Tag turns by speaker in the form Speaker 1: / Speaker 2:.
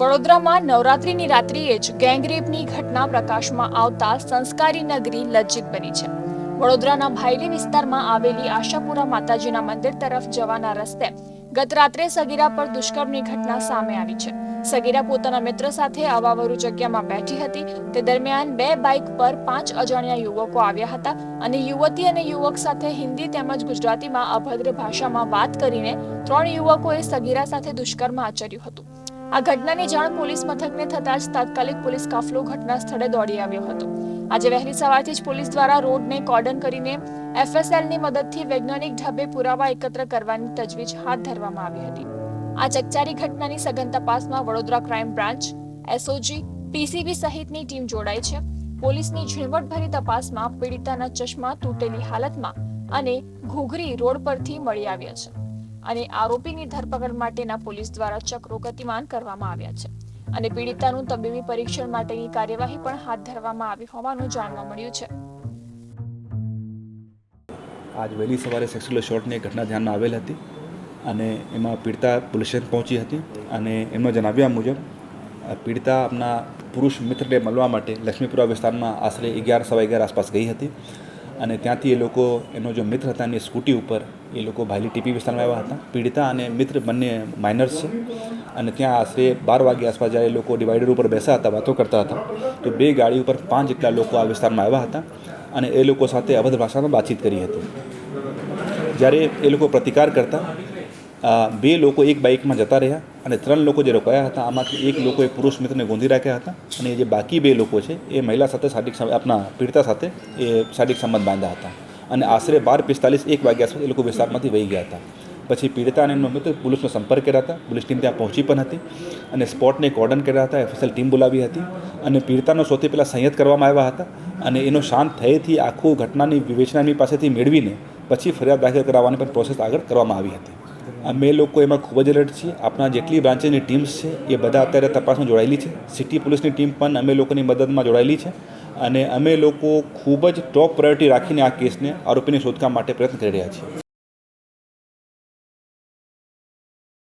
Speaker 1: વડોદરામાં નવરાત્રીની રાત્રિએ જ ગેંગરેપની ઘટના પ્રકાશમાં આવતા સંસ્કારી નગરી લજ્જિત બની છે. વડોદરાના ભાયલી વિસ્તારમાં આવેલી આશાપુરા માતાજીના મંદિર તરફ જવાના રસ્તે ગત રાત્રે સગીરા પર દુષ્કર્મની ઘટના સામે આવી છે. સગીરા પોતાના મિત્ર સાથે અવાવરુ જગ્યામાં બેઠી હતી. તે દરમિયાન બે બાઇક પર પાંચ અજાણ્યા યુવકો આવ્યા હતા અને યુવતી અને યુવક સાથે હિન્દી તેમજ ગુજરાતીમાં અભદ્ર ભાષામાં વાત કરીને ત્રણ યુવકોએ સગીરા સાથે દુષ્કર્મ આચર્યું હતું. આ ઘટનાની જાણ પોલીસ મથકને થતાં જ તાત્કાલિક પોલીસ કાફલો ઘટના સ્થળે દોડી આવ્યો હતો. આજે વહેલી સવારથી જ પોલીસ દ્વારા રોડને કોર્ડન કરીને એફએસએલની મદદથી વૈજ્ઞાનિક ઢબે પુરાવા એકત્ર કરવાની તજવીજ હાથ ધરવામાં આવી હતી. આ ચકચારી ઘટનાની સઘન તપાસમાં Vadodara crime branch, SOG, PCB સહિતની ટીમ જોડાઈ છે. પોલીસની ઝીણવટભરી તપાસમાં પીડિતાના ચશ્મા તૂટેલી હાલતમાં અને ઘૂઘરી રોડ પરથી મળી આવ્યા છે. અને આરોપીની ધરપકડ માટેના પોલીસ દ્વારા ચક્રો ગતિમાન કરવામાં આવ્યા છે. અને પીડિતાનું તબીબી પરીક્ષણ માટેની કાર્યવાહી પણ હાથ ધરવામાં આવી હોવાનું જાણવા મળ્યું છે.
Speaker 2: આજ વહેલી સવારે સેક્સ્યુઅલ શોર્ટની ઘટના ધ્યાનમાં આવેલ હતી અને એમાં પીડિતા પોલીસ સ્ટેશન પહોંચી હતી અને એમના જણાવ્યા મુજબ પીડિતા આપના પુરુષ મિત્રને મળવા માટે લક્ષ્મીપુરા વિસ્તારમાં આશરે અગિયાર, સવા અગિયાર આસપાસ ગઈ હતી. અને ત્યાંથી એ લોકો, એનો જો મિત્ર હતા એની સ્કૂટી ઉપર, એ લોકો ભાયલી ટીપી વિસ્તારમાં આવ્યા હતા. પીડિતા અને મિત્ર બંને માઇનર્સ છે. અને ત્યાં આશરે બાર વાગ્યા આસપાસ જ્યારે એ લોકો ડિવાઈડર ઉપર બેસા હતા, વાતો કરતા હતા, તો બે ગાડી ઉપર પાંચ જેટલા લોકો આ વિસ્તારમાં આવ્યા હતા અને એ લોકો સાથે અભદ્ર ભાષામાં વાતચીત કરી હતી. જ્યારે એ લોકો પ્રતિકાર કરતા બે લોકો એક બાઇકમાં જતા રહ્યા અને ત્રણ લોકો જે રોકાયા હતા, આમાંથી એક લોકોએ પુરુષ મિત્રને ગોંધી રાખ્યા હતા અને જે બાકી બે લોકો છે, એ મહિલા સાથે શારીરિક આપણા પીડિતા સાથે એ શારીરિક સંબંધ બાંધ્યા હતા. અને આશરે બાર પિસ્તાલીસ એક વાગ્યા સુધી એ લોકો વિસ્તારમાંથી વહી ગયા હતા. પછી પીડિતા અને એમનો મિત્ર પોલીસનો સંપર્ક કર્યા હતા, પોલીસ ટીમ ત્યાં પહોંચી પણ હતી અને સ્પોટને કોર્ડન કર્યા હતા, એફએસએલ ટીમ બોલાવી હતી અને પીડિતાનો સૌથી પહેલાં સંયત કરવામાં આવ્યા હતા અને એનો શાંત થયેથી આખું ઘટનાની વિવેચના પાસેથી મેળવીને પછી ફરિયાદ દાખલ કરાવવાની પણ પ્રોસેસ આગળ કરવામાં આવી હતી. અમે લોકો એમાં ખૂબ જ એલર્ટ છીએ. આપણા જેટલી બ્રાન્ચેસની ટીમ્સ છે, એ બધા અત્યારે તપાસમાં જોડાયેલી છે. સિટી પોલીસની ટીમ પણ અમે લોકોની મદદમાં જોડાયેલી છે અને અમે લોકો ખૂબ જ ટોપ પ્રાયોરિટી રાખીને આ કેસને આરોપીની શોધકામ માટે પ્રયત્ન કરી રહ્યા છીએ.